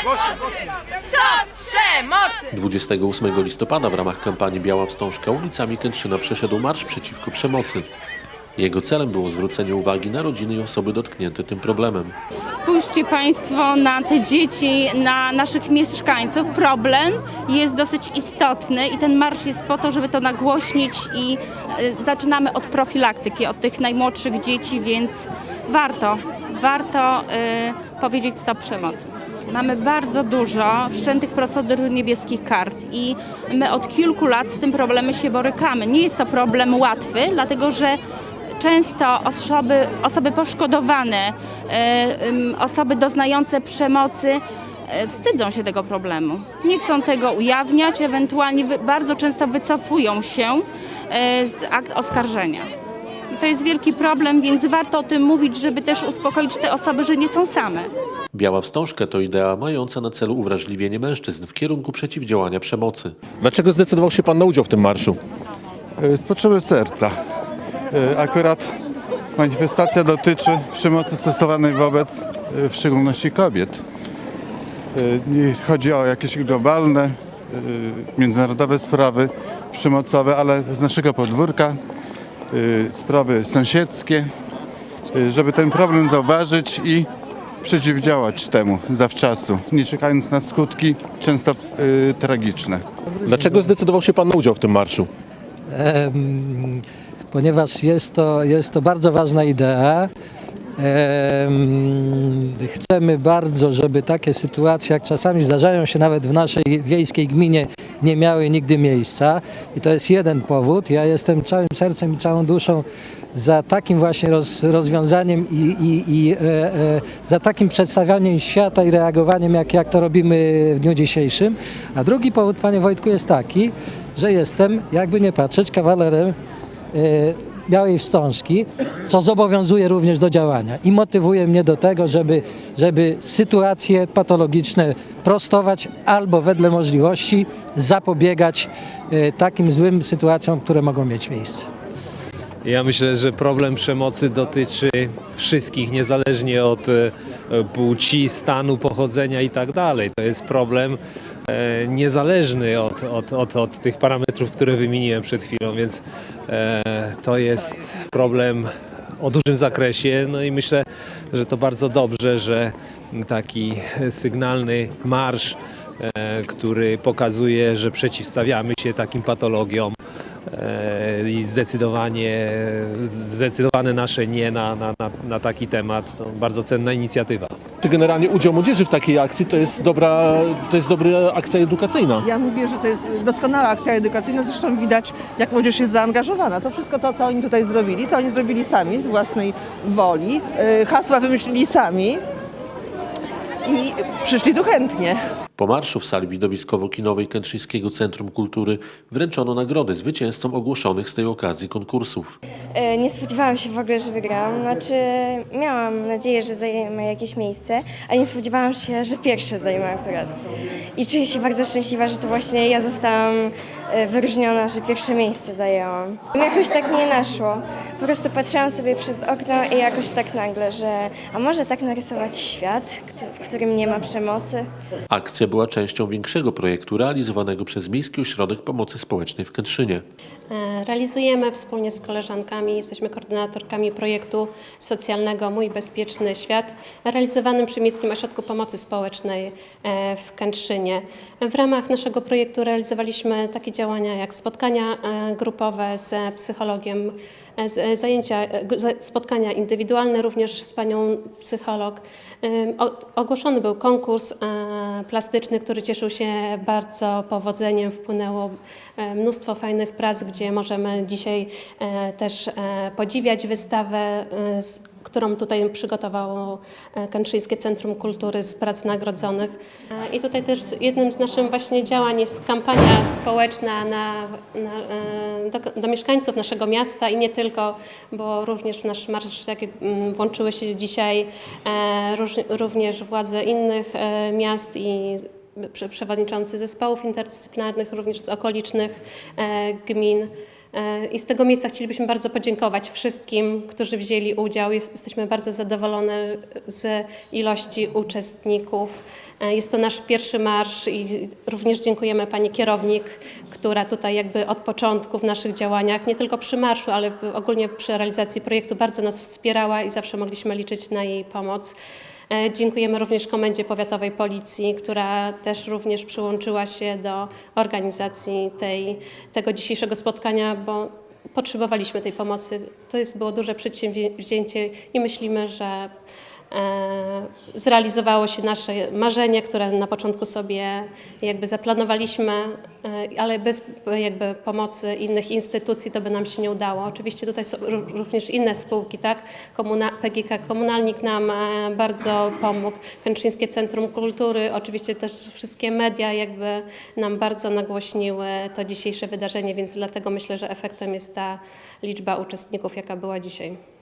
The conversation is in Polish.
Stop przemocy! 28 listopada w ramach kampanii Biała Wstążka ulicami Kętrzyna przeszedł marsz przeciwko przemocy. Jego celem było zwrócenie uwagi na rodziny i osoby dotknięte tym problemem. Spójrzcie Państwo na te dzieci, na naszych mieszkańców. Problem jest dosyć istotny i ten marsz jest po to, żeby to nagłośnić i y, zaczynamy od profilaktyki, od tych najmłodszych dzieci, więc warto, warto y, powiedzieć stop przemocy. Mamy bardzo dużo wszczętych procedur niebieskich kart i my od kilku lat z tym problemem się borykamy. Nie jest to problem łatwy, dlatego że często osoby, osoby poszkodowane, e, osoby doznające przemocy e, wstydzą się tego problemu. Nie chcą tego ujawniać, ewentualnie bardzo często wycofują się e, z akt oskarżenia. To jest wielki problem, więc warto o tym mówić, żeby też uspokoić te osoby, że nie są same. Biała Wstążka to idea mająca na celu uwrażliwienie mężczyzn w kierunku przeciwdziałania przemocy. Dlaczego zdecydował się Pan na udział w tym marszu? E, Z potrzeby serca. E, Akurat manifestacja dotyczy przemocy stosowanej wobec e, w szczególności kobiet. Nie chodzi o jakieś globalne, międzynarodowe sprawy przemocowe, ale z naszego podwórka sprawy sąsiedzkie, e, żeby ten problem zauważyć i przeciwdziałać temu zawczasu, nie czekając na skutki często e, tragiczne. Dlaczego zdecydował się Pan na udział w tym marszu? Em, ponieważ jest to, jest to bardzo ważna idea. Em, Chcemy bardzo, żeby takie sytuacje, jak czasami zdarzają się nawet w naszej wiejskiej gminie, nie miały nigdy miejsca. I to jest jeden powód. Ja jestem całym sercem i całą duszą za takim właśnie roz, rozwiązaniem i, i, i e, e, za takim przedstawianiem świata i reagowaniem, jak, jak to robimy w dniu dzisiejszym. A drugi powód, panie Wojtku, jest taki, że jestem, jakby nie patrzeć, kawalerem e, Białej Wstążki, co zobowiązuje również do działania i motywuje mnie do tego, żeby, żeby sytuacje patologiczne prostować albo wedle możliwości zapobiegać e, takim złym sytuacjom, które mogą mieć miejsce. Ja myślę, że problem przemocy dotyczy wszystkich, niezależnie od e, płci, stanu pochodzenia i tak dalej. To jest problem e, niezależny od, od, od, od tych parametrów, które wymieniłem przed chwilą, więc e, to jest problem o dużym zakresie. No i myślę, że to bardzo dobrze, że taki sygnalny marsz, który pokazuje, że przeciwstawiamy się takim patologiom i zdecydowanie, zdecydowane nasze nie na, na, na, na taki temat. To bardzo cenna inicjatywa. Czy generalnie udział młodzieży w takiej akcji to jest dobra, to jest dobra akcja edukacyjna? Ja mówię, że to jest doskonała akcja edukacyjna, zresztą widać, jak młodzież jest zaangażowana. To wszystko to, co oni tutaj zrobili, to oni zrobili sami, z własnej woli. Yy, Hasła wymyślili sami i przyszli tu chętnie. Po marszu w sali widowiskowo-kinowej Kętrzyńskiego Centrum Kultury wręczono nagrody zwycięzcom ogłoszonych z tej okazji konkursów. E, Nie spodziewałam się w ogóle, że wygram. Znaczy, miałam nadzieję, że zajmę jakieś miejsce, ale nie spodziewałam się, że pierwsze zajmę akurat. I czuję się bardzo szczęśliwa, że to właśnie ja zostałam e, wyróżniona, że pierwsze miejsce zajęłam. Jakoś tak nie naszło. Po prostu patrzyłam sobie przez okno i jakoś tak nagle, że a może tak narysować świat, w którym nie ma przemocy. Akcja była częścią większego projektu realizowanego przez Miejski Ośrodek Pomocy Społecznej w Kętrzynie. E, Realizujemy wspólnie z koleżankami, jesteśmy koordynatorkami projektu socjalnego Mój Bezpieczny Świat, realizowanym przy Miejskim Ośrodku Pomocy Społecznej e, w Kętrzynie. W ramach naszego projektu realizowaliśmy takie działania jak spotkania e, grupowe z psychologiem, zajęcia, spotkania indywidualne również z panią psycholog. Ogłoszony był konkurs e, plastyczny, który cieszył się bardzo powodzeniem. Wpłynęło e, mnóstwo fajnych prac, gdzie możemy dzisiaj e, też e, podziwiać wystawę, którą tutaj przygotowało e, Kętrzyńskie Centrum Kultury z prac nagrodzonych. E, I tutaj też jednym z naszych właśnie działań jest kampania społeczna na, na, e, do, do mieszkańców naszego miasta i nie tylko, bo również w nasz marsz jak, włączyły się dzisiaj również władze innych miast i prze- przewodniczący zespołów interdyscyplinarnych, również z okolicznych gmin. I z tego miejsca chcielibyśmy bardzo podziękować wszystkim, którzy wzięli udział. Jest- Jesteśmy bardzo zadowolone z ilości uczestników. E, Jest to nasz pierwszy marsz i również dziękujemy pani kierownik, która tutaj jakby od początku w naszych działaniach, nie tylko przy marszu, ale ogólnie przy realizacji projektu bardzo nas wspierała i zawsze mogliśmy liczyć na jej pomoc. E, Dziękujemy również Komendzie Powiatowej Policji, która też również przyłączyła się do organizacji tej, tego dzisiejszego spotkania, bo potrzebowaliśmy tej pomocy. To jest, było duże przedsięwzięcie i myślimy, że zrealizowało się nasze marzenie, które na początku sobie jakby zaplanowaliśmy, e, ale bez e, jakby pomocy innych instytucji to by nam się nie udało. Oczywiście tutaj są ró- również inne spółki, tak? Komuna, PGK Komunalnik nam e, bardzo pomógł, Kętrzyńskie Centrum Kultury, oczywiście też wszystkie media jakby nam bardzo nagłośniły to dzisiejsze wydarzenie, więc dlatego myślę, że efektem jest ta liczba uczestników, jaka była dzisiaj.